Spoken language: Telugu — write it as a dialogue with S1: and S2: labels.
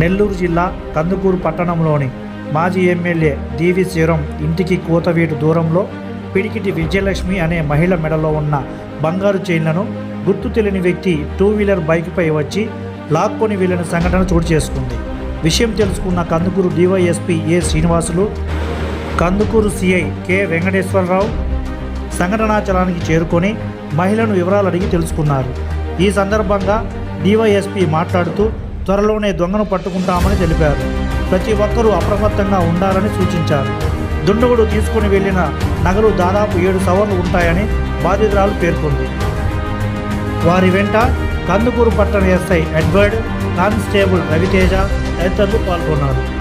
S1: నెల్లూరు జిల్లా కందుకూరు పట్టణంలోని మాజీ ఎమ్మెల్యే డివి శ్రీరం ఇంటికి కూతవీటు దూరంలో పిడికిటి విజయలక్ష్మి అనే మహిళ మెడలో ఉన్న బంగారు చైన్లను గుర్తు తెలియని వ్యక్తి టూ వీలర్ బైక్పై వచ్చి లాక్కొని వెళ్ళిన సంఘటన చోటు చేసుకుంది. విషయం తెలుసుకున్న Kandukur DSP A Srinivasulu Kandukur CI K Venkateswararao సంఘటనాచలానికి చేరుకొని మహిళను వివరాలు అడిగి తెలుసుకున్నారు. ఈ సందర్భంగా డివైఎస్పీ మాట్లాడుతూ త్వరలోనే దొంగను పట్టుకుంటామని తెలిపారు. ప్రతి ఒక్కరూ అప్రమత్తంగా ఉండాలని సూచించారు. దుండగుడు తీసుకుని వెళ్ళిన నగలు దాదాపు ఏడు సవర్లు ఉంటాయని బాధితురాలు పేర్కొంది. వారి వెంట కందుకూరు పట్టణ ఎస్ఐ ఎడ్వర్డ్ కానిస్టేబుల్ రవితేజ తదితరులు పాల్గొన్నారు.